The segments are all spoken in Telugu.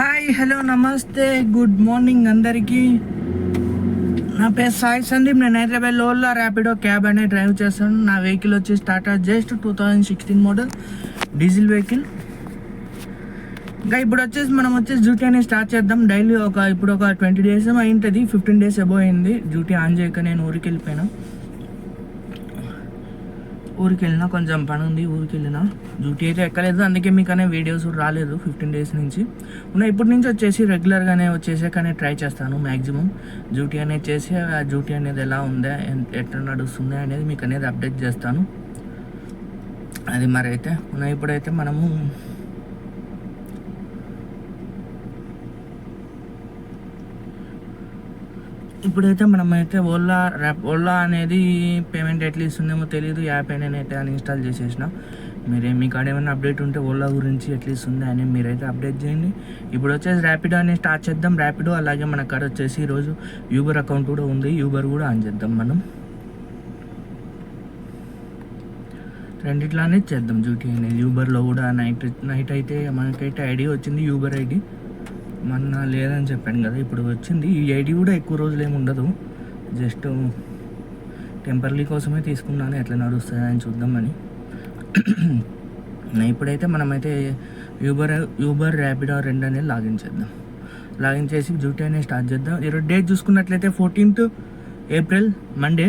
హాయ్ హలో నమస్తే గుడ్ మార్నింగ్ అందరికీ. నా పేరు సాయి సందీప్ నేను హైదరాబాద్ ఓలా ర్యాపిడో క్యాబ్ అనే డ్రైవ్ చేస్తాను. నా వెహికల్ వచ్చి Tata just two thousand sixteen model diesel vehicle. ఇంకా ఇప్పుడు వచ్చేసి మనం వచ్చేసి డ్యూటీ అనేది స్టార్ట్ చేద్దాం. డైలీ ఒక ఇప్పుడు ఒక ట్వంటీ డేస్ అయింటుంది ఫిఫ్టీన్ డేస్ అబో అయింది. డ్యూటీ ఆన్ చేయక నేను ఊరికి వెళ్ళిపోయినా ఊరికి వెళ్ళినా కొంచెం పని ఉంది ఊరికి వెళ్ళినా డ్యూటీ అయితే ఎక్కలేదు అందుకే మీకు అనే వీడియోస్ రాలేదు ఫిఫ్టీన్ డేస్ నుంచి. ఉన్న ఇప్పటి నుంచి వచ్చేసి రెగ్యులర్గానే వచ్చేసే కానీ ట్రై చేస్తాను మ్యాక్సిమం డ్యూటీ అనేది చేసి ఆ డ్యూటీ అనేది ఎలా ఉందా ఎన్- ఎట్లా నడుస్తుంది అనేది మీకు అనేది అప్డేట్ చేస్తాను. అది మరైతే. ఉన్న ఇప్పుడైతే మనము ఇప్పుడైతే మనమైతే ఓలా ర్యాప్ ఓలా అనేది పేమెంట్ ఎట్లా ఇస్తుందేమో తెలియదు యాప్ అయినా అయితే అని ఇన్స్టాల్ చేసేసిన. మీరే మీ కాడ ఏమైనా అప్డేట్ ఉంటే ఓలా గురించి ఎట్లా ఇస్తుంది అని మీరైతే అప్డేట్ చేయండి. ఇప్పుడు వచ్చేసి ర్యాపిడో అని స్టార్ట్ చేద్దాం. ర్యాపిడో అలాగే మన కాడ వచ్చేసి ఈరోజు యూబర్ అకౌంట్ కూడా ఉంది. యూబర్ కూడా ఆన్ చేద్దాం మనం. రెండిట్లానే చేద్దాం. డ్యూటీ అనేది యూబర్లో కూడా నైట్ నైట్ అయితే మనకైతే ఐడి వచ్చింది యూబర్ ఐడి. మొన్న లేదని చెప్పాను కదా ఇప్పుడు వచ్చింది. ఈ ఐడి కూడా ఎక్కువ రోజులు ఏమి ఉండదు. జస్ట్ టెంపర్లీ కోసమే తీసుకున్నాను ఎట్లా నడుస్తుందని అని చూద్దామని. ఇప్పుడైతే మనమైతే యూబర్ యూబర్ ర్యాపిడో రెండు అనేది లాగిన్ చేద్దాం. లాగిన్ చేసి డ్యూటీ అనేది స్టార్ట్ చేద్దాం. ఈరోజు డేట్ చూసుకున్నట్లయితే ఫోర్టీన్త్ ఏప్రిల్ మండే.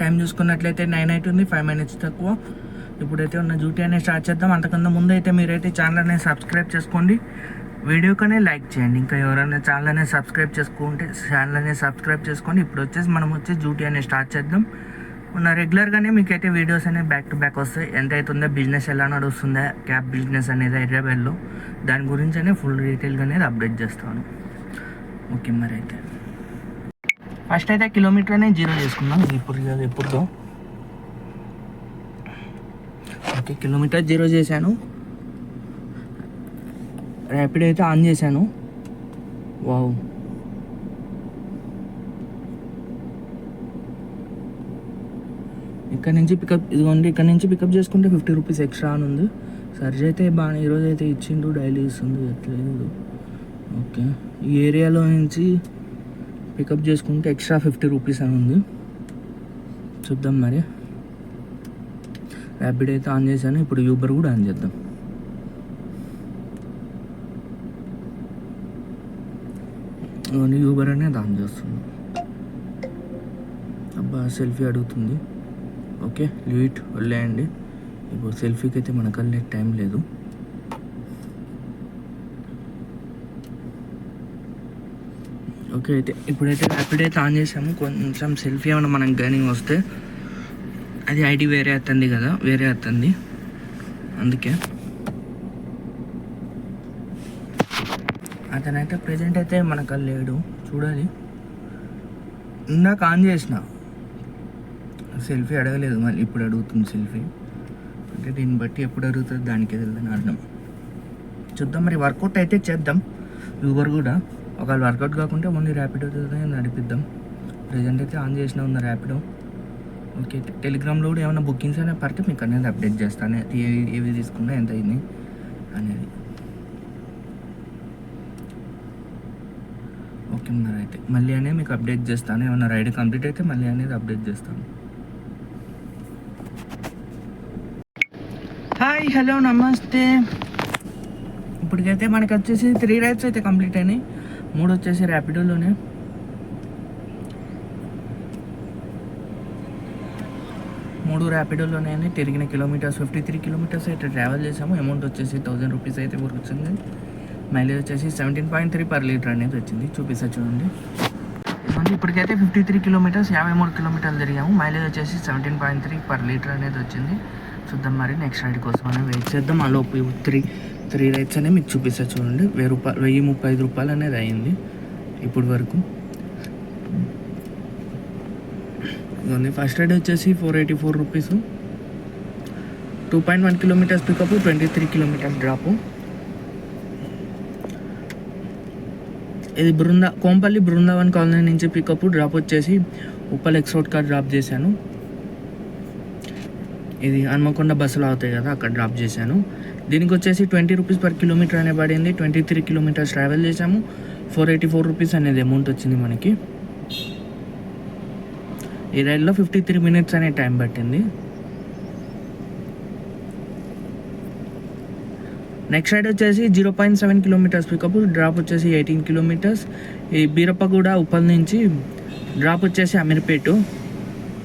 టైం చూసుకున్నట్లయితే నైన్ అవుతుంది ఫైవ్ మినిట్స్ తక్కువ. ఇప్పుడైతే ఉన్న డ్యూటీ అనేది స్టార్ట్ చేద్దాం. అంతకన్నా ముందు అయితే మీరైతే ఛానల్ అనేది సబ్స్క్రైబ్ చేసుకోండి. వీడియోకనే లైక్ చేయండి. ఇంకా ఎవరైనా ఛానల్ అనేది సబ్స్క్రైబ్ చేసుకుంటే ఛానల్ అనేది సబ్స్క్రైబ్ చేసుకోండి ఇప్పుడు వచ్చేసి మనం వచ్చేసి డ్యూటీ అనేది స్టార్ట్ చేద్దాం. ఉన్న రెగ్యులర్గానే మీకైతే వీడియోస్ అనేవి బ్యాక్ టు బ్యాక్ వస్తాయి. ఎంత అవుతుందో బిజినెస్ ఎలా నడుస్తుందా క్యాబ్ బిజినెస్ అనేది హైదరాబాద్లో. దాని గురించి అనే ఫుల్ డీటెయిల్గా అనేది అప్డేట్ చేస్తాను. ఓకే మరి అయితే ఫస్ట్ అయితే కిలోమీటర్ అనేది జీరో చేసుకుందాం. ఇప్పుడు కాదు ఎప్పుడుదో ఓకే కిలోమీటర్ జీరో చేశాను. ర్యాపిడ్ అయితే ఆన్ చేశాను. వావ్. ఇక్కడ నుంచి పికప్ ఇదిగోండి ఇక్కడ నుంచి పికప్ చేసుకుంటే ఫిఫ్టీ రూపీస్ ఎక్స్ట్రా అని ఉంది. సర్జ్ అయితే బాగా ఈరోజు అయితే ఇచ్చిండు డైలీ ఇస్తుంది ఎట్లేదు. ఓకే. ఈ ఏరియాలో నుంచి పికప్ చేసుకుంటే ఎక్స్ట్రా ఫిఫ్టీ రూపీస్ అని ఉంది. చూద్దాం మరి. ర్యాపిడ్ అయితే ఆన్ చేశాను ఇప్పుడు యూబర్ కూడా ఆన్ చేద్దాం. ఇవన్నీ యూబర్ అనేది ఆన్ చేస్తుంది అబ్బా సెల్ఫీ అడుగుతుంది. ఓకే లీట్ వదిలేయండి. ఇప్పుడు సెల్ఫీకి అయితే మనకు వెళ్ళే టైం లేదు. ఓకే అయితే ఇప్పుడైతే ర్యాపిడ్ అయితే ఆన్ చేసాము కొంచెం సెల్ఫీ ఏమైనా మనకు గైనింగ్ వస్తే అది ఐడి వేరే అత్తంది కదా వేరే అత్తంది. అందుకే. అతనైతే ప్రజెంట్ అయితే మనకు లేడు చూడాలి. ఇందాక ఆన్ చేసిన. సెల్ఫీ అడగలేదు మళ్ళీ ఇప్పుడు అడుగుతుంది సెల్ఫీ. అంటే దీన్ని బట్టి ఎప్పుడు అడుగుతుంది దానికి వెళ్దాం అర్థం చూద్దాం మరి వర్కౌట్ అయితే చేద్దాం. యూబర్ కూడా. ఒకవేళ వర్కౌట్ కాకుంటే ముందు ర్యాపిడో నడిపిద్దాం. ప్రజెంట్ అయితే ఆన్ చేసిన ఉన్న ర్యాపిడో ఓకే టెలిగ్రామ్లో కూడా ఏమైనా బుకింగ్స్ అయినా పడితే మీకు అనేది అప్డేట్ చేస్తాను. ఏవి ఏవి తీసుకున్నా ఎంత అయింది అనేది. ఓకే మరి అయితే మళ్ళీ అనేది మీకు అప్డేట్ చేస్తాను. ఏమైనా రైడ్ కంప్లీట్ అయితే మళ్ళీ అనేది అప్డేట్ చేస్తాను. హాయ్ హలో నమస్తే. ఇప్పటికైతే మనకి వచ్చేసి త్రీ రైడ్స్ అయితే కంప్లీట్ అయినాయి. మూడు వచ్చేసి ర్యాపిడోలోనే. మూడు ర్యాపిడోలోనే తిరిగిన కిలోమీటర్స్ ఫిఫ్టీ త్రీ కిలోమీటర్స్ అయితే ట్రావెల్ చేసాము అమౌంట్ వచ్చేసి థౌజండ్ రూపీస్ అయితే వచ్చింది మైలేజ్ వచ్చేసి seventeen point three per litre అనేది వచ్చింది. చూపిస్తా చూడండి. ఇప్పటికైతే ఫిఫ్టీ త్రీ కిలోమీటర్స్ యాభై మూడు కిలోమీటర్లు తిరిగాము. మైలేజ్ వచ్చేసి seventeen point three per litre అనేది వచ్చింది. చూద్దాం మరి నెక్స్ట్ రైడ్ కోసం అనేది వెయిట్ చేద్దాం. ఆ లోపు త్రీ త్రీ రైడ్స్ అనేవి మీకు చూపిస్తా చూడండి. వెయ్యి రూపాయలు వెయ్యి ముప్పై ఐదు రూపాయలు అనేది అయింది ఇప్పుడు వరకు. ఉంది ఫస్ట్ రైడ్ వచ్చేసి four eighty four rupees. Two point one kilometres pickup twenty three kilometres drop. ఇది బృందా కోంపల్లి బృందావన్ కాలనీ నుంచి పికప్ డ్రాప్ వచ్చేసి ఉప్పల్ ఎక్స్పోర్ట్ కార్ డ్రాప్ చేశాను. ఇది హన్మకొండ బస్సులు అవుతాయి కదా అక్కడ డ్రాప్ చేశాను. దీనికి వచ్చేసి ట్వంటీ రూపీస్ పర్ కిలోమీటర్ అనే పడింది. ట్వంటీ త్రీ కిలోమీటర్స్ ట్రావెల్ చేశాము. ఫోర్ ఎయిటీ ఫోర్ రూపీస్ అనేది అమౌంట్ వచ్చింది మనకి. ఈ రైల్లో ఫిఫ్టీ త్రీ మినిట్స్ అనే టైం పట్టింది. నెక్స్ట్ రైడ్ వచ్చేసి zero point seven kilometres pickup drop వచ్చేసి ఎయిటీన్ కిలోమీటర్స్ ఈ బీరప్పగూడ ఉప్పల్ నుంచి డ్రాప్ వచ్చేసి అమీర్పేట.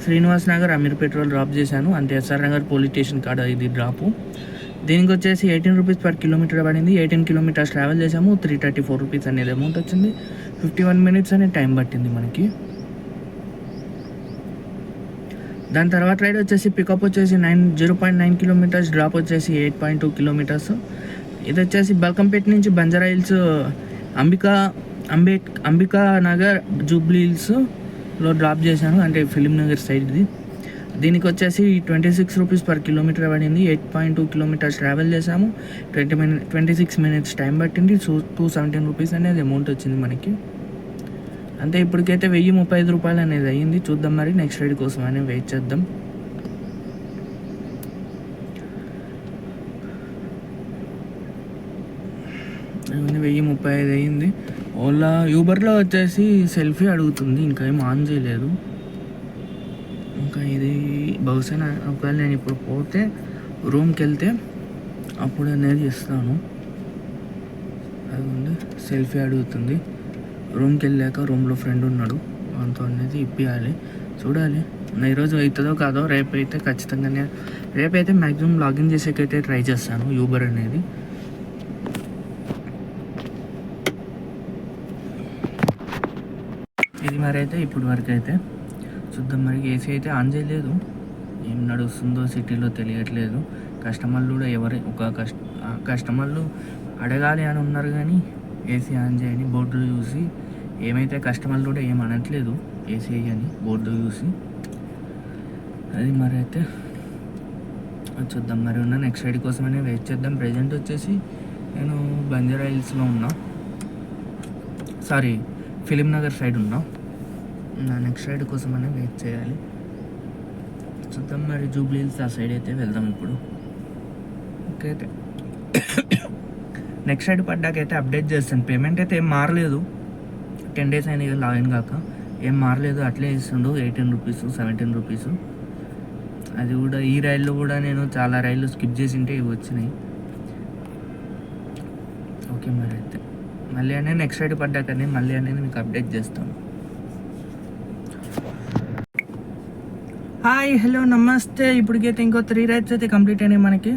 శ్రీనివాస్ నగర్ అమీర్పేటలో డ్రాప్ చేశాను. అంటే ఎస్ఆర్ నగర్ పోలీస్ స్టేషన్ కాడ ఇది డ్రాపు దీనికి వచ్చేసి ఎయిటీన్ రూపీస్ పర్ కిలోమీటర్ పడింది. ఎయిటీన్ కిలోమీటర్స్ ట్రావెల్ చేసాము త్రీ థర్టీ ఫోర్ రూపీస్ అనేది అమౌంట్ వచ్చింది. ఫిఫ్టీ వన్ మినిట్స్ అనే టైం పట్టింది మనకి. దాని తర్వాత రైడ్ వచ్చేసి పికప్ వచ్చేసి nine zero point nine kilometres drop వచ్చేసి ఎయిట్ పాయింట్ టూ కిలోమీటర్స్ ఇది వచ్చేసి బల్కంపేట నుంచి బంజారా హిల్స్ అంబికా అంబేడ్ అంబికా నగర్ జూబ్లీ హిల్స్లో డ్రాప్ చేశాను. అంటే ఫిలిం నగర్ సైడ్ది దీనికి వచ్చేసి twenty six rupees per kilometre పడింది. Eight point two kilometres travel చేసాము twenty minute twenty six minutes time పట్టింది. టూ టూ సెవెంటీన్ రూపీస్ అనేది అమౌంట్ వచ్చింది మనకి. అంతే ఇప్పటికైతే వెయ్యి ముప్పై ఐదు రూపాయలు అనేది అయ్యింది. చూద్దాం మరి నెక్స్ట్ రైడ్ కోసం అని వెయిట్ చేద్దాం. వెయ్యి ముప్పై ఐదు అయ్యింది. ఓలా యూబర్లో వచ్చేసి సెల్ఫీ అడుగుతుంది ఇంకా ఏం ఆన్ చేయలేదు. ఇంకా ఇది బహుశా ఒకవేళ నేను ఇప్పుడు పోతే రూమ్కి వెళ్తే అప్పుడు అనేది ఇస్తాను అది సెల్ఫీ అడుగుతుంది. రూమ్కి వెళ్ళాక రూమ్లో ఫ్రెండ్ ఉన్నాడు. వాంతో అనేది ఇప్పియాలి. చూడాలి. నా ఈరోజు అవుతుందో కాదో రేపు అయితే ఖచ్చితంగానే రేపైతే అయితే మ్యాక్సిమం లాగిన్ చేసేకైతే ట్రై చేస్తాను యూబర్ అనేది. ఇది మరి అయితే ఇప్పుడు వరకు అయితే చూద్దాం మరి ఏసీ అయితే ఆన్ చేయలేదు. ఏం నడుస్తుందో సిటీలో తెలియట్లేదు. కస్టమర్లు కూడా ఎవరు ఒక కస్ట కస్టమర్లు అడగాలి అని ఉన్నారు కానీ ఏసీ ఆన్ చేయని బోర్డులు చూసి. ఏమైతే కస్టమర్లు కూడా ఏం అనట్లేదు ఏసీ అని బోర్డు చూసి. అది మరి అయితే అది చూద్దాం. మరి ఉన్న నెక్స్ట్ రైడ్ కోసమనే వెయిట్ చేద్దాం. ప్రజెంట్ వచ్చేసి నేను బంజారా హిల్స్లో ఉన్నా. సారీ ఫిలిం నగర్ సైడ్ ఉన్నా. నా నెక్స్ట్ రైడ్ కోసమనే వెయిట్ చేయాలి. చూద్దాం. మరి జూబ్లీ హిల్స్ ఆ సైడ్ అయితే వెళ్దాం ఇప్పుడు. ఓకే అయితే. నెక్స్ట్ రైడ్ పడ్డాకైతే అప్డేట్ చేస్తాను. పేమెంట్ అయితే ఏం మారలేదు. టెన్ డేస్ అయినా లాగిన్ కాక. ఏం మారలేదు. అట్లే ఇస్తుండు ఎయిటీన్ రూపీస్ సెవెంటీన్ రూపీస్. అది కూడా ఈ రైల్లో కూడా నేను చాలా రైళ్ళు స్కిప్ చేసింటే ఇవి వచ్చినాయి. ఓకే మరి అయితే. మళ్ళీ అనే నెక్స్ట్ రైడ్ పడ్డాకనే మళ్ళీ అనేది మీకు అప్డేట్ చేస్తాను. హాయ్ హలో నమస్తే. ఇప్పటికైతే ఇంకో త్రీ రైడ్స్ అయితే కంప్లీట్ అయినాయి మనకి.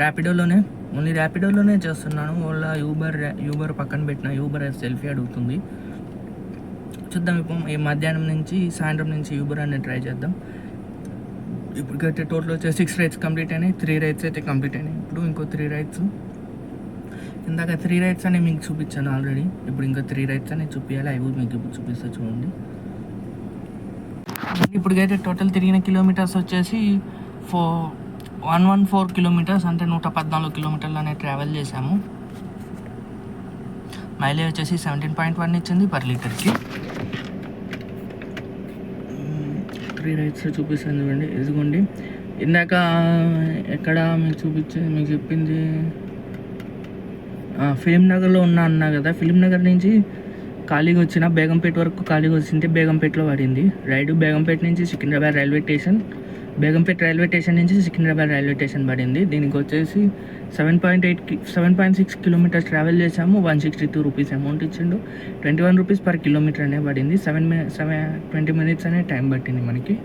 ర్యాపిడోలోనే ఓన్లీ ర్యాపిడోలోనే చేస్తున్నాను. వాళ్ళ యూబర్ యూబర్ పక్కన పెట్టిన యూబర్ సెల్ఫీ అడుగుతుంది. చూద్దాం ఇప్పుడు ఈ మధ్యాహ్నం నుంచి సాయంత్రం నుంచి యూబర్ అనేది ట్రై చేద్దాం. ఇప్పటికైతే టోటల్ వచ్చే సిక్స్ రైడ్స్ కంప్లీట్ అయినాయి. త్రీ రైడ్స్ అయితే కంప్లీట్ అయినాయి. ఇప్పుడు ఇంకో త్రీ రైడ్స్ ఇందాక త్రీ రైడ్స్ అనేవి మీకు చూపించాను ఆల్రెడీ ఇప్పుడు ఇంకా త్రీ రైడ్స్ అనేవి చూపించాలి అవి మీకు ఇప్పుడు చూపిస్తా చూడండి. ఇప్పటికైతే టోటల్ తిరిగిన కిలోమీటర్స్ వచ్చేసి four one one four kilometres అంటే నూట పద్నాలుగు కిలోమీటర్లనే ట్రావెల్ చేశాము. మైలేజ్ వచ్చేసి సెవెంటీన్ పాయింట్ వన్ ఇచ్చింది పర్ లీటర్కి త్రీ రైట్స్ చూపిస్తాను చూడండి. ఇదిగోండి. ఇందాక ఎక్కడ మీకు చూపించే మీకు చెప్పింది? ఫిలిం నగర్లో ఉన్నా అన్నా కదా? ఫిలిం నగర్ నుంచి ఖాళీగా వచ్చిన బేగంపేట వరకు ఖాళీగా వచ్చింటే బేగంపేటలో పడింది. రైడ్ బేగంపేట నుంచి Secunderabad railway station Begumpet railway station నుంచి సికింద్రాబాద్ రైల్వే స్టేషన్ పడింది. దీనికి వచ్చేసి seven point eight seven point six kilometres travel చేసాము one sixty two rupees amount ఇచ్చిండు. Twenty one rupees per kilometre అనే పడింది. Seven minute seven twenty minutes అనే టైం పట్టింది మనకి.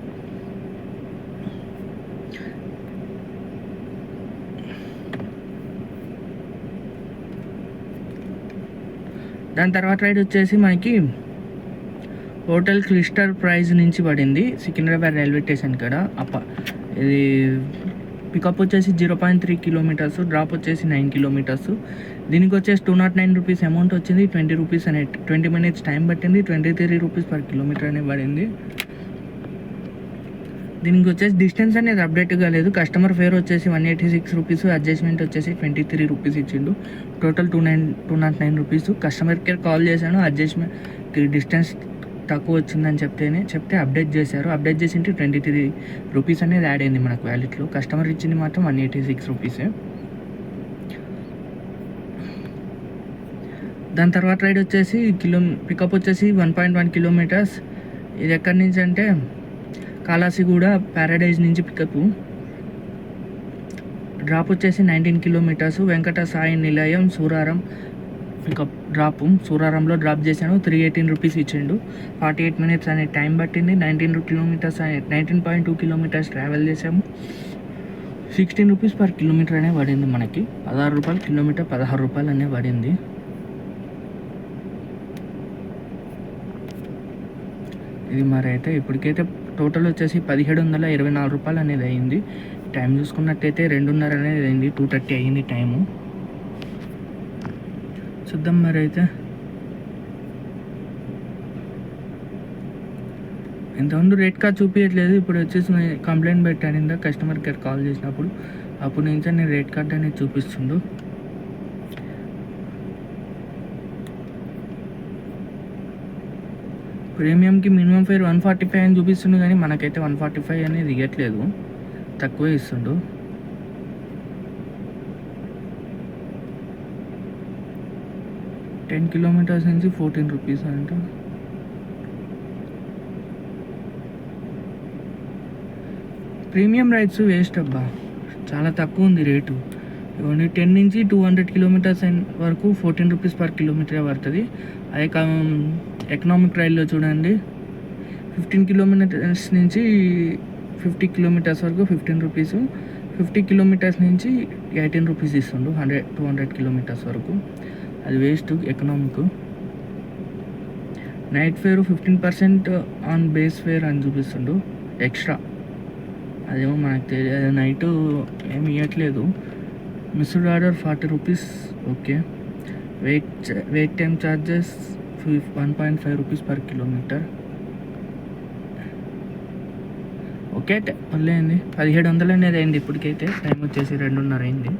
దాని తర్వాత రైడ్ వచ్చేసి మనకి హోటల్ క్లిస్టర్ ప్రైజ్ నుంచి పడింది. సికింద్రాబాద్ రైల్వే స్టేషన్ కాడ. అప్ప ఇది పికప్ వచ్చేసి zero point three kilometres drop వచ్చేసి నైన్ కిలోమీటర్స్. దీనికి వచ్చేసి two nought nine rupees amount వచ్చింది. ట్వంటీ రూపీస్ అనే ట్వంటీ మినిట్స్ టైం పట్టింది. Twenty three rupees per kilometre అనేది పడింది. దీనికి వచ్చేసి డిస్టెన్స్ అనేది అప్డేట్ కాలేదు కస్టమర్ ఫేర్ వచ్చేసి one eighty six rupees adjustment వచ్చేసి ట్వంటీ త్రీ రూపీస్ ఇచ్చిండు. Total two nine two nought nine rupees customer care call చేశాను. అడ్జస్ట్మెంట్ డిస్టెన్స్ తక్కువ వచ్చిందని చెప్తేనే చెప్తే అప్డేట్ చేశారు. అప్డేట్ చేసింటే ట్వంటీ త్రీ రూపీస్ అనేది యాడ్ అయింది మనకు వ్యాలెట్లో కస్టమర్ ఇచ్చింది మాత్రం వన్ ఎయిటీ సిక్స్ రూపీసే. దాని తర్వాత రైడ్ వచ్చేసి కిలో పికప్ వచ్చేసి వన్ పాయింట్ వన్ కిలోమీటర్స్. ఇది ఎక్కడి నుంచి అంటే కాలాసిగూడ ప్యారడైజ్ నుంచి పికప్. డ్రాప్ వచ్చేసి nineteen kilometres. Venkata Sai Nilayam Suraram pickup drop సూరారంలో drop చేశాను. త్రీ ఎయిటీన్ రూపీస్ ఇచ్చిండు. ఫార్టీ ఎయిట్ మినిట్స్ అనే టైం పట్టింది. Nineteen kilometres nineteen point two kilometres travel చేసాము సిక్స్టీన్ రూపీస్ పర్ కిలోమీటర్ అనే పడింది మనకి. పదహారు రూపాయలు కిలోమీటర్ పదహారు రూపాయలు అనే పడింది. ఇది మరి అయితే ఇప్పటికైతే టోటల్ వచ్చేసి పదిహేడు వందల ఇరవై నాలుగు రూపాయలు అనేది అయింది. టైం చూసుకున్నట్టయితే రెండున్నర అనేది అయింది. టూ థర్టీ అయింది టైము చూద్దాం మరి అయితే. ఇంతకుముందు రేట్ కార్డ్ చూపించట్లేదు ఇప్పుడు వచ్చేసి నేను కంప్లైంట్ పెట్టాను ఇందా కస్టమర్ కేర్ కాల్ చేసినప్పుడు. అప్పుడు నుంచి నేను రేట్ కార్డ్ అనేది చూపిస్తుండు. ప్రీమియంకి minimum fare one forty five అని చూపిస్తుండు కానీ మనకైతే వన్ ఫార్టీ ఫైవ్ అనేది ఇవ్వట్లేదు తక్కువే ఇస్తుండు. టెన్ కిలోమీటర్స్ నుంచి ఫోర్టీన్ రూపీస్ అంట. ప్రీమియం రైడ్స్ వేస్ట్ అబ్బా. చాలా తక్కువ ఉంది రేటు. ఇవన్నీ టెన్ నుంచి టూ హండ్రెడ్ కిలోమీటర్స్ వరకు ఫోర్టీన్ రూపీస్ పర్ కిలోమీటర్ పడుతుంది. అదే ఎకనామిక్ రైల్లో చూడండి. ఫిఫ్టీన్ కిలోమీటర్స్ నుంచి ఫిఫ్టీ కిలోమీటర్స్ వరకు ఫిఫ్టీన్ రూపీస్. ఫిఫ్టీ కిలోమీటర్స్ నుంచి ఎయిటీన్ రూపీస్ ఇస్తుండు హండ్రెడ్ టూ హండ్రెడ్ కిలోమీటర్స్ వరకు. అది waste economic night fare fifteen percent on base fare అని చూపిస్తుండు. ఎక్స్ట్రా అదేమో మనకు తెలియదు నైట్ ఏమి ఇవ్వట్లేదు missed order forty rupees okay wait wait time charges one point five rupees per kilometre okay మళ్ళీ అయింది పదిహేడు వందలు అనేది అయింది ఇప్పటికైతే. టైం వచ్చేసి రెండున్నర అయింది.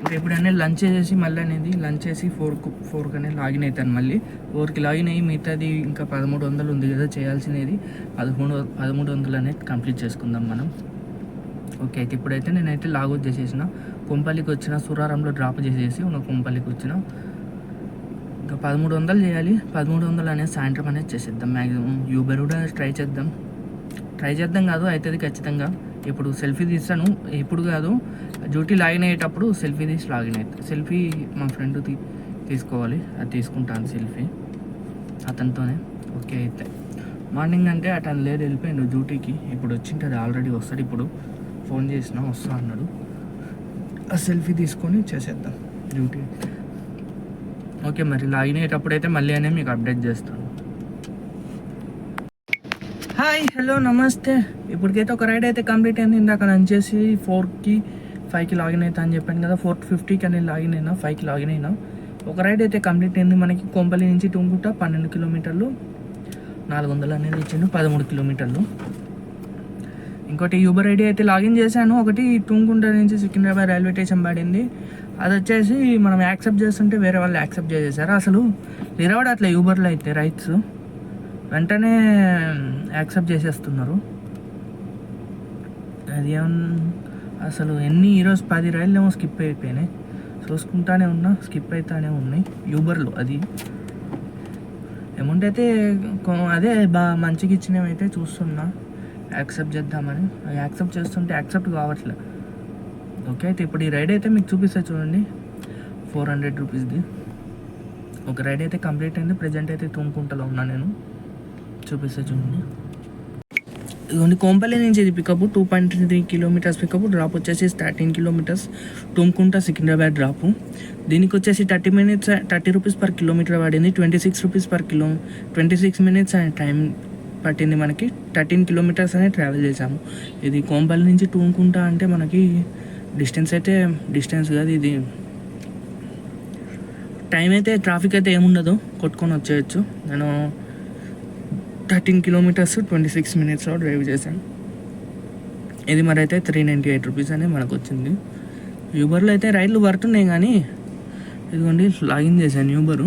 ఇంకా ఎప్పుడైనా లంచ్ చేసి మళ్ళీ అనేది లంచ్ చేసి ఫోర్కు ఫోర్కి అనేది లాగిన్ అవుతాను మళ్ళీ. ఫోర్కి లాగిన్ అయ్యి మిగతాది ఇంకా పదమూడు వందలు ఉంది కదా చేయాల్సినది. పదమూడు పదమూడు వందలు అనేది కంప్లీట్ చేసుకుందాం మనం. ఓకే అయితే ఇప్పుడైతే నేనైతే లాగౌట్ చేసేసిన. కొంపల్లికి వచ్చిన సురారంలో డ్రాప్ చేసేసి ఉన్న కొంపల్లికి వచ్చిన. ఇంకా పదమూడు వందలు చేయాలి. పదమూడు వందలు అనేది సాయంత్రం అనేది చేసేద్దాం. మ్యాక్సిమం యూబర్ కూడా ట్రై చేద్దాం. ట్రై చేద్దాం కాదు అవుతుంది ఖచ్చితంగా. ఇప్పుడు సెల్ఫీ తీస్తాను ఇప్పుడు కాదు. డ్యూటీ లాగిన్ అయ్యేటప్పుడు సెల్ఫీ తీసి లాగిన్ అవుతుంది సెల్ఫీ మా ఫ్రెండ్ తీ తీసుకోవాలి అది తీసుకుంటాను సెల్ఫీ అతనితోనే. ఓకే అయితే. మార్నింగ్ అంటే అతను లేదు వెళ్ళిపోయాను డ్యూటీకి. ఇప్పుడు వచ్చింటుంది ఆల్రెడీ వస్తాడు ఇప్పుడు. ఫోన్ చేసినా వస్తా అన్నాడు. ఆ సెల్ఫీ తీసుకొని చేసేద్దాం డ్యూటీ. ఓకే మరి లాగిన్ అయ్యేటప్పుడు అయితే మళ్ళీ అనే మీకు అప్డేట్ చేస్తాను. హాయ్ హలో నమస్తే. ఇప్పటికైతే ఒక రైడ్ అయితే కంప్లీట్ అయింది. ఇందాక నేను చేసి ఫోర్కి ఫైవ్కి లాగిన్ అవుతా అని చెప్పాను కదా. ఫోర్ ఫిఫ్టీకి అని లాగిన్ అయినా ఫైవ్కి లాగిన్ అయినా. ఒక రైడ్ అయితే కంప్లీట్ అయింది. మనకి కొంపల్లి నుంచి టుంగుట పన్నెండు కిలోమీటర్లు నాలుగు వందలు అనేది ఇచ్చాను పదమూడు కిలోమీటర్లు. ఇంకోటి యూబర్ ఐడి అయితే లాగిన్ చేశాను. ఒకటి తుంగుంట నుంచి సికింద్రాబాద్ రైల్వే స్టేషన్ పడింది. అది వచ్చేసి మనం యాక్సెప్ట్ చేస్తుంటే వేరే వాళ్ళు యాక్సెప్ట్ చేసేసారు. అసలు నిలబడి యూబర్లో అయితే రైట్స్ వెంటనే యాక్సెప్ట్ చేసేస్తున్నారు. అది ఏమన్- అసలు ఎన్ని ఈరోజు పది రైళ్ళు ఏమో స్కిప్ అయిపోయినాయి. చూసుకుంటానే ఉన్నా స్కిప్ అవుతానే ఉన్నాయి. యూబర్లో అది. అమౌంట్ అయితే కొ- అదే బాగా మంచిగా ఇచ్చినవి అయితే చూస్తున్నా. యాక్సెప్ట్ చేద్దామని. యాక్సెప్ట్ చేస్తుంటే యాక్సెప్ట్ కావట్లే. ఓకే అయితే ఇప్పుడు ఈ రైడ్ అయితే మీకు చూపిస్తా చూడండి. ఫోర్ హండ్రెడ్ రూపీస్ది. ఒక రైడ్ అయితే కంప్లీట్ అయింది. ప్రజెంట్ అయితే తుమ్కుంటలో ఉన్నా నేను. చూపిస్తా చూడండి. ఇదిగోండి కోంపల్లి నుంచి ఇది pickup two point three kilometres pickup drop వచ్చేసి thirteen kilometres Thumkunta Secunderabad drop దీనికి వచ్చేసి thirty minutes thirty rupees per kilometre పడింది twenty six rupees per kilo twenty six minutes అనే టైం పట్టింది మనకి. థర్టీన్ కిలోమీటర్స్ అనేది ట్రావెల్ చేసాము ఇది కోంపల్లి నుంచి టూంకుంటా అంటే మనకి డిస్టెన్స్ అయితే డిస్టెన్స్ కాదు ఇది. టైం అయితే ట్రాఫిక్ అయితే ఏముండదు కొట్టుకొని వచ్చేయచ్చు. నేను థర్టీన్ కిలోమీటర్స్ ట్వంటీ సిక్స్ మినిట్స్లో డ్రైవ్ చేశాను. ఇది మరి అయితే త్రీ నైంటీ ఎయిట్ రూపీస్ అనే మనకు వచ్చింది యూబర్లో అయితే రైళ్ళు పడుతున్నాయి కానీ ఇదిగోండి లాగిన్ చేశాను యూబరు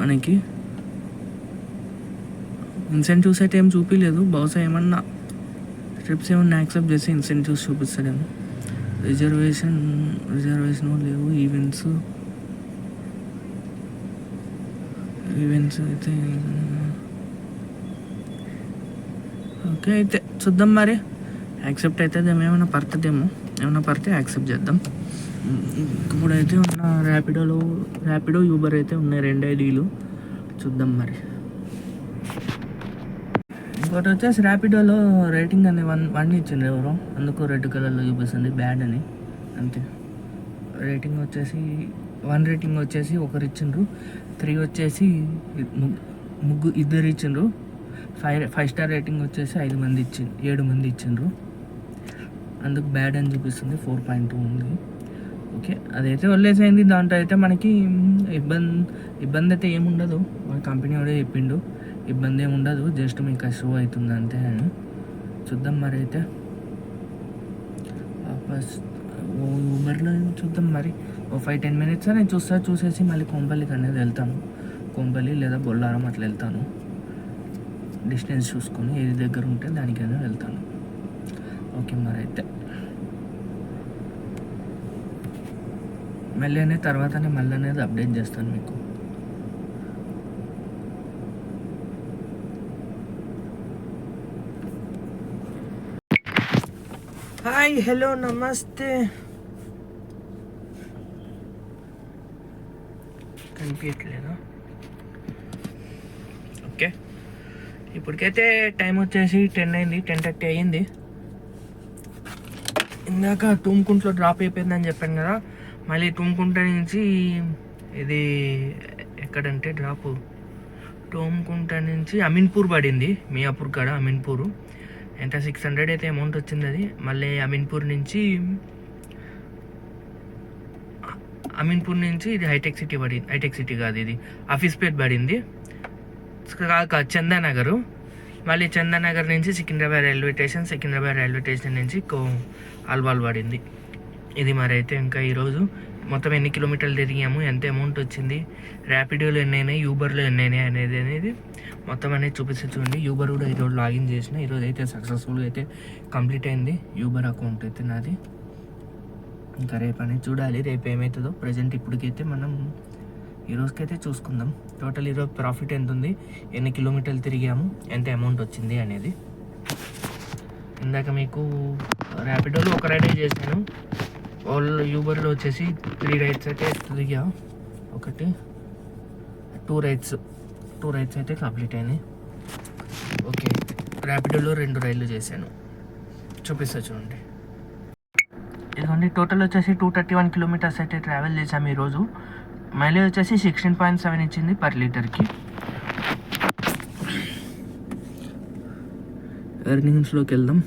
మనకి ఇన్సెంటివ్స్ అయితే ఏం చూపించలేదు బహుశా ఏమన్నా ట్రిప్స్ ఏమన్నా యాక్సెప్ట్ చేసి ఇన్సెంటివ్స్ చూపిస్తాడేమో రిజర్వేషన్ రిజర్వేషన్ లేవు. ఈవెంట్స్ ఈవెంట్స్ అయితే ఓకే అయితే చూద్దాం మరి. యాక్సెప్ట్ అవుతుంది ఏమైనా పడుతుందేమో. ఏమైనా పడితే యాక్సెప్ట్ చేద్దాం. ఇప్పుడైతే ఉన్న ర్యాపిడోలో ర్యాపిడో యూబర్ అయితే ఉన్నాయి రెండు ఐడీలు. చూద్దాం మరి. ఇంకోటి వచ్చేసి ర్యాపిడోలో రేటింగ్ అని వన్ వన్ ఇచ్చింది ఎవరు. అందుకు రెడ్ కలర్లో చూపిస్తుంది బ్యాడ్ అని. అంతే. రేటింగ్ వచ్చేసి వన్ రేటింగ్ వచ్చేసి ఒకరు ఇచ్చిండ్రు. త్రీ వచ్చేసి ముగ్గు- ముగ్గు ఇద్దరు ఇచ్చిండ్రు. ఫైవ్ ఫైవ్ స్టార్ రేటింగ్ వచ్చేసి ఐదు మంది ఇచ్చి ఏడు మంది ఇచ్చిండ్రు. అందుకు బ్యాడ్ అని చూపిస్తుంది ఫోర్ పాయింట్ టూ ఉంది. ఓకే అదైతే వదిలేసైంది దాంట్లో అయితే మనకి ఇబ్బంది ఇబ్బంది అయితే ఏముండదు మన కంపెనీ వాడే చెప్పిండు ఇబ్బంది ఏమి ఉండదు. జస్ట్ మీకు షో అవుతుంది అంతే అని. చూద్దాం మరి అయితే వాపస్ ఊబర్లో చూద్దాం మరి. ఓ ఫైవ్ టెన్ మినిట్స్ నేను చూస్తా చూసేసి మళ్ళీ కొంపల్లికి అనేది వెళ్తాను. కొంపల్లి లేదా బొల్లారం అట్లా వెళ్తాను. డిస్టెన్స్ చూసుకొని ఏది దగ్గర ఉంటే దానికైనా వెళ్తాను. ఓకే మరి అయితే. మళ్ళీ అనేది తర్వాతనే మళ్ళీ అనేది అప్డేట్ చేస్తాను మీకు. హాయ్ హలో నమస్తే కనిపించట్లేదా ఓకే ఇప్పటికైతే టైం వచ్చేసి టెన్ అయింది టెన్ థర్టీ అయ్యింది. ఇందాక తుమ్కుంట్లో డ్రాప్ అయిపోయిందని చెప్పాను కదా మళ్ళీ తుమ్కుంట నుంచి ఇది ఎక్కడంటే డ్రాప్. టోమ్కుంట నుంచి అమీన్పూర్ పడింది మియాపూర్ కాడ అమీన్పూర్. ఎంత సిక్స్ హండ్రెడ్ అయితే అమౌంట్ వచ్చింది అది. మళ్ళీ అమీన్పూర్ నుంచి అమీన్పూర్ నుంచి ఇది హైటెక్ సిటీ పడింది హైటెక్ సిటీ కాదు ఇది ఆఫీస్ పేట్ పడింది. కాక చందానగరు. మళ్ళీ చందానగర్ నుంచి Secunderabad railway station Secunderabad railway station నుంచి కో అల్వాల్ పడింది. ఇది మరి అయితే ఇంకా ఈరోజు మొత్తం ఎన్ని కిలోమీటర్లు తిరిగాము ఎంత అమౌంట్ వచ్చింది ర్యాపిడోలో ఎన్ని అయినాయి యూబర్లో ఎన్ని అయినాయి అనేది అనేది మొత్తం అనేది చూపిస్తే చూడండి. యూబర్ కూడా ఈరోజు లాగిన్ చేసిన ఈరోజు అయితే సక్సెస్ఫుల్గా అయితే కంప్లీట్ అయింది. యూబర్ అకౌంట్ అయితే నాది. ఇంకా రేపు అనేది చూడాలి రేపు ఏమవుతుందో ప్రజెంట్ ఇప్పటికైతే మనం ఈ రోజుకైతే చూసుకుందాం. టోటల్ ఈరోజు ప్రాఫిట్ ఎంత ఉంది ఎన్ని కిలోమీటర్లు తిరిగాము? ఎంత అమౌంట్ వచ్చింది అనేది. ఇందాక మీకు ర్యాపిడోలో ఒక రైడే చేశాను. వాళ్ళు యూబర్లో వచ్చేసి త్రీ రైడ్స్ అయితే తిరిగా. ఒకటి టూ రైడ్స్ టూ రైడ్స్ అయితే కంప్లీట్ అయినాయి. ఓకే ర్యాపిడోలో రెండు రైళ్ళు చేశాను. చూపిస్తా చూడండి. ఇదిగోండి టోటల్ వచ్చేసి టూ థర్టీ వన్ కిలోమీటర్స్ అయితే ట్రావెల్ చేసాము ఈరోజు. మైలేజ్ వచ్చేసి సిక్స్టీన్ పాయింట్ సెవెన్ ఇచ్చింది పర్ లీటర్కి. ఎర్నింగ్స్లోకి వెళ్దాం.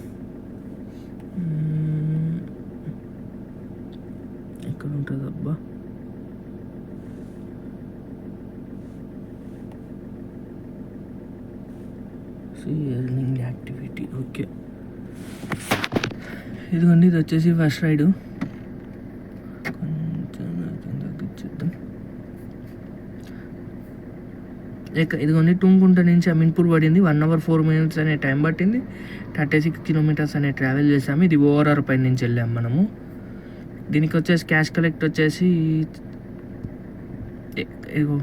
ఎక్కడ ఉంటుంది అబ్బా? ఎర్నింగ్ యాక్టివిటీ ఓకే ఇదిగోండి ఇది వచ్చేసి ఫస్ట్ రైడు కొంచెం కొంచెం తగ్గించేద్దాం ఇక ఇదిగోండి టుంగుంట నుంచి అమీన్పూర్ పడింది. వన్ అవర్ ఫోర్ మినిట్స్ అనే టైం పట్టింది. థర్టీ సిక్స్ కిలోమీటర్స్ అనే ట్రావెల్ చేసాము ఇది ఓఆర్ఆర్ పై నుంచి వెళ్ళాము మనము. దీనికి వచ్చేసి క్యాష్ కలెక్ట్ వచ్చేసి ఇదిగో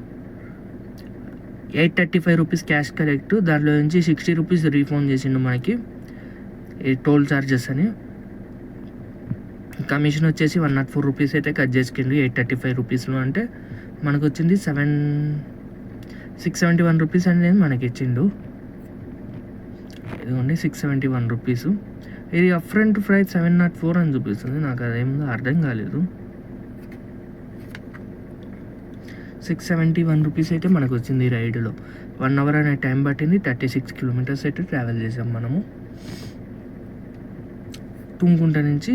eight thirty five rupees cash collect. దాంట్లో నుంచి సిక్స్టీ రూపీస్ రీఫండ్ చేసిండు మనకి. ఈ టోల్ చార్జెస్ అని. కమిషన్ వచ్చేసి వన్ నాట్ ఫోర్ రూపీస్ అయితే కట్ చేసుకుండు. ఎయిట్ థర్టీ ఫైవ్ రూపీస్లో అంటే మనకు వచ్చింది seven six seventy one rupees అనేది మనకి ఇచ్చిండు ఇదిగోండి సిక్స్ సెవెంటీ వన్ రూపీస్. ఇది up front price seven nought four అని చూపిస్తుంది. నాకు అదేమో అర్థం కాలేదు. సిక్స్ సెవెంటీ వన్ రూపీస్ అయితే మనకు వచ్చింది ఈ రైడ్లో. వన్ అవర్ అనే టైం పట్టింది. థర్టీ సిక్స్ కిలోమీటర్స్ అయితే ట్రావెల్ చేసాం మనము. తుంగుంట నుంచి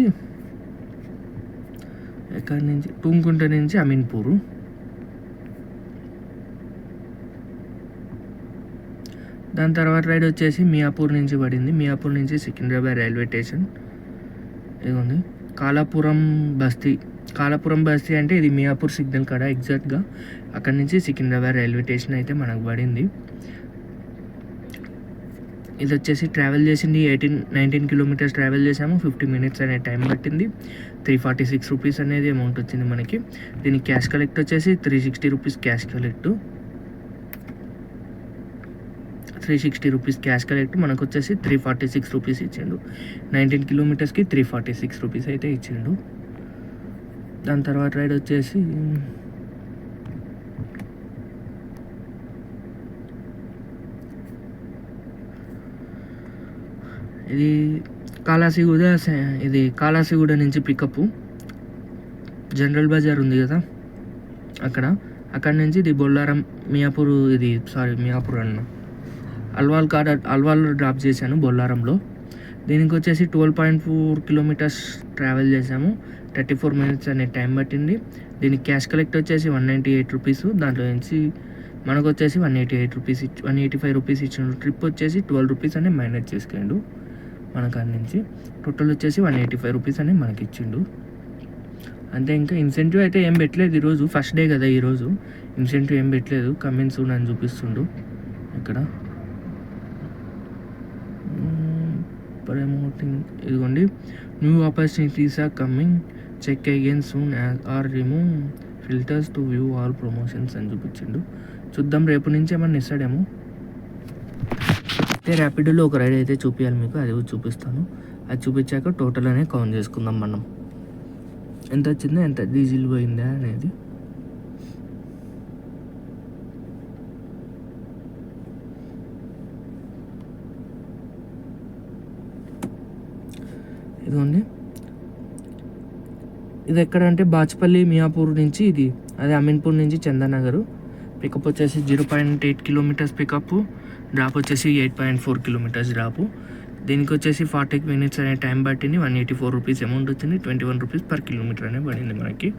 ఎక్కడి నుంచి? తుంగుంట నుంచి అమీన్పూరు. దాని తర్వాత రైడ్ వచ్చేసి మియాపూర్ నుంచి పడింది. మియాపూర్ నుంచి సికింద్రాబాద్ రైల్వే స్టేషన్. ఇది ఉంది కాలాపురం బస్తీ. కాలాపురం బస్తీ అంటే ఇది మియాపూర్ సిగ్నల్ కాడ ఎగ్జాక్ట్గా అక్కడి నుంచి సికింద్రాబాద్ రైల్వే స్టేషన్ అయితే మనకు పడింది. ఇది వచ్చేసి ట్రావెల్ చేసింది ఎయిటీన్ నైన్టీన్ కిలోమీటర్స్ ట్రావెల్ చేసాము. ఫిఫ్టీ మినిట్స్ అనే టైం పట్టింది. త్రీ ఫార్టీ సిక్స్ రూపీస్ అనేది అమౌంట్ వచ్చింది మనకి. దీనికి క్యాష్ కలెక్ట్ వచ్చేసి three sixty rupees cash collect three sixty rupees cash collect మనకు వచ్చేసి త్రీ ఫార్టీ సిక్స్ రూపీస్ ఇచ్చిండు. నైన్టీన్ కిలోమీటర్స్కి త్రీ ఫార్టీ సిక్స్ రూపీస్ అయితే ఇచ్చిండు. దాని తర్వాత రైడ్ వచ్చేసి ఇది కాలాసిగూడ ఇది కాలాసిగూడ నుంచి పికప్ జనరల్ బజార్ ఉంది కదా అక్కడ. అక్కడ నుంచి ఇది బొల్లారం మియాపూర్ ఇది సారీ మియాపూర్ అన్న. అల్వాల్ కాడ అల్వాల్లో డ్రాప్ చేశాను బొల్లారంలో. దీనికి వచ్చేసి twelve point four kilometres travel చేసాము థర్టీ ఫోర్ మినిట్స్ అనే టైం పట్టింది. దీనికి క్యాష్ కలెక్ట్ వచ్చేసి వన్ నైంటీ ఎయిట్ రూపీస్. దాంట్లో నుంచి మనకు వచ్చేసి వన్ ఎయిటీ ఎయిట్ రూపీస్ ఇచ్చి వన్ ఎయిటీ ఫైవ్ రూపీస్ ఇచ్చిండు ట్రిప్ వచ్చేసి ట్వెల్వ్ రూపీస్ అని మైనస్ చేసుకుండు మనకు అన్ని నుంచి టోటల్ వచ్చేసి వన్ ఎయిటీ ఫైవ్ రూపీస్ అని మనకి ఇచ్చిండు. అంతే ఇంకా ఇన్సెంటివ్ అయితే ఏం పెట్టలేదు ఈరోజు. ఫస్ట్ డే కదా ఈరోజు. ఇన్సెంటివ్ ఏం పెట్టలేదు. కమింగ్ సూన్ అని చూపిస్తుండు. ఇక్కడ. ప్రమోటింగ్ ఇదిగోండి. New opportunities are coming check again soon or remove filters to view all promotions అని చూపించిండు. చూద్దాం రేపు నుంచి ఏమన్నా ఇస్తాడేమో? అయితే ర్యాపిడోలో ఒక రైడ్ అయితే చూపించాలి మీకు. అది కూడా చూపిస్తాను. అది చూపించాక టోటల్ అనే కౌంట్ చేసుకుందాం మనం. ఎంత వచ్చిందో? ఎంత? డీజిల్ పోయిందా అనేది. ఇదిగోండి. ఇది ఎక్కడంటే బాచ్పల్లి మియాపూర్ నుంచి ఇది అదే అమీన్పూర్ నుంచి చందానగర్. పికప్ వచ్చేసి zero point eight kilometres pickup drop వచ్చేసి eight point four kilometres drop దీనికి వచ్చేసి ఫార్టీ మినిట్స్ అనే టైం పట్టింది. One eighty four rupees amount వచ్చింది. Twenty one rupees per kilometre అనే పడింది మనకి.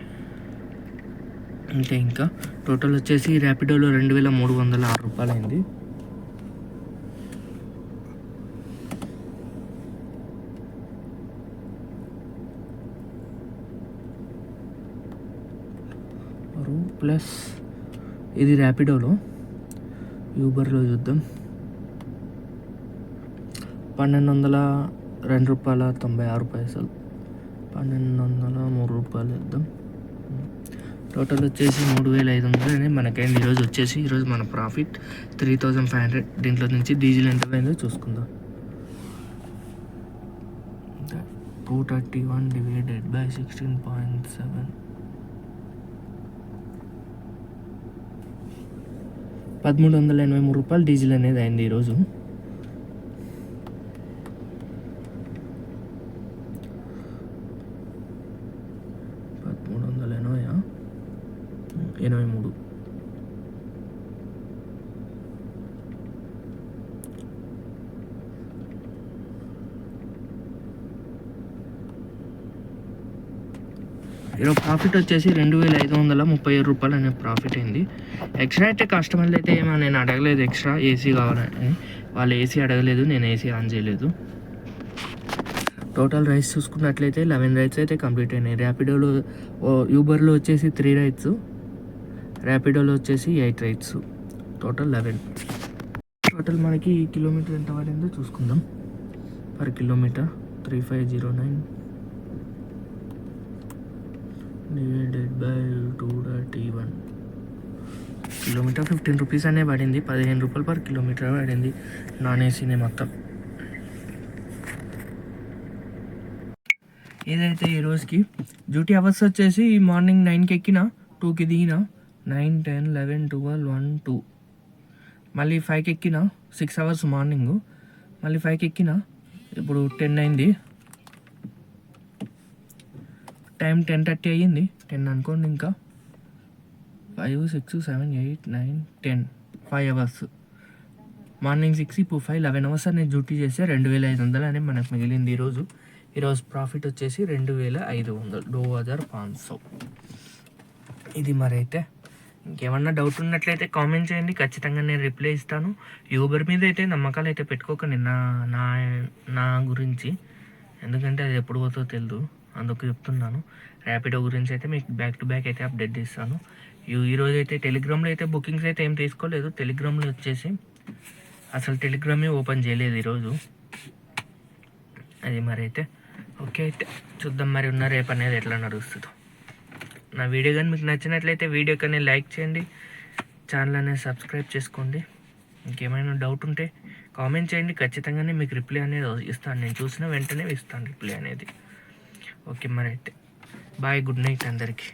అంటే ఇంకా. టోటల్ వచ్చేసి ర్యాపిడోలో రెండు వేల మూడు వందల ఆరు రూపాయలు అయింది ప్లస్ ఇది ర్యాపిడోలో యూబర్లో చూద్దాం. పన్నెండు వందల రెండు రూపాయల తొంభై ఆరు పైసలు. పన్నెండు వందల మూడు రూపాయలు ఇద్దాం టోటల్ వచ్చేసి మూడు వేల ఐదు వందలు అని మనకైంది ఈరోజు వచ్చేసి ఈరోజు మన profit three thousand five hundred దీంట్లో నుంచి డీజిల్ ఎంత పోయిందో చూసుకుందాం. Two thirty one divided by sixteen point seven పదమూడు వందల ఎనభై మూడు రూపాయలు డీజిల్ అనేది అయింది ఈరోజు. పదమూడు వందల ఎనభై ఎనభై మూడు. ఈరోజు ప్రాఫిట్ వచ్చేసి రెండు వేల ఐదు వందల ముప్పై ఏడు రూపాయలు అనే ప్రాఫిట్ అయింది. ఎక్స్ట్రా అయితే కస్టమర్లు అయితే ఏమో నేను అడగలేదు. ఎక్స్ట్రా ఏసీ కావాలని. వాళ్ళు ఏసీ అడగలేదు. నేను ఏసీ ఆన్ చేయలేదు. టోటల్ రైడ్స్ చూసుకున్నట్లయితే లెవెన్ రైడ్స్ అయితే కంప్లీట్ అయినాయి. ర్యాపిడోలో యూబర్లో వచ్చేసి త్రీ రైడ్స్ ర్యాపిడోలో వచ్చేసి eight rides total eleven total మనకి కిలోమీటర్ ఎంత పడిందో చూసుకుందాం. Per kilometre three five zero nine divided by two dot one kilometre fifteen rupees అనే పడింది. పదిహేను రూపాయలు పర్ కిలోమీటర్ పడింది. నాన్ ఏసీనే మొత్తం. ఏదైతే ఈ రోజుకి. డ్యూటీ అవర్స్ వచ్చేసి మార్నింగ్ నైన్కి ఎక్కిన టూకి దిగిన nine ten eleven twelve one two. మళ్ళీ ఫైవ్కి ఎక్కిన సిక్స్ అవర్స్ మార్నింగ్. మళ్ళీ ఫైవ్కి ఎక్కిన ఇప్పుడు టెన్ అయింది. టైం టెన్ థర్టీ అయ్యింది. టెన్ అనుకోండి ఇంకా. Five six seven eight nine ten five hours morning six ఇప్పుడు ఫైవ్ లెవెన్ అవర్స్ నేను డ్యూటీ చేస్తే రెండు వేల ఐదు వందలు అని మనకు మిగిలింది ఈరోజు ఈరోజు ప్రాఫిట్ వచ్చేసి రెండు వేల ఐదు వందలు. దో హజార్ పాంచ్ ఇది మరి అయితే ఇంకేమన్నా డౌట్ ఉన్నట్లయితే కామెంట్ చేయండి. ఖచ్చితంగా నేను రిప్లై ఇస్తాను. యూబర్ మీద అయితే నమ్మకాలు అయితే పెట్టుకోకండి నా నా నా గురించి. ఎందుకంటే అది ఎప్పుడు పోతుందో తెలియదు అందుకు చెప్తున్నాను. ర్యాపిడో గురించి అయితే మీకు బ్యాక్ టు బ్యాక్ అయితే అప్డేట్ ఇస్తాను ఈ- ఈరోజు అయితే టెలిగ్రామ్లో అయితే బుకింగ్స్ అయితే ఏం తీసుకోలేదు. టెలిగ్రామ్లో వచ్చేసి అసలు టెలిగ్రామే ఓపెన్ చేయలేదు ఈరోజు. అది మరి అయితే ఓకే అయితే చూద్దాం మరి ఉన్న రేపు అనేది ఎట్లా నడుస్తుందో. నా వీడియో కానీ మీకు నచ్చినట్లయితే వీడియో కానీ లైక్ చేయండి. ఛానల్ అనేది సబ్స్క్రైబ్ చేసుకోండి. ఇంకేమైనా డౌట్ ఉంటే కామెంట్ చేయండి. ఖచ్చితంగానే మీకు రిప్లై అనేది ఇస్తాను. నేను చూసిన వెంటనే ఇస్తాను రిప్లై అనేది. ఓకే మరి అయితే బాయ్ గుడ్ నైట్ అందరికీ.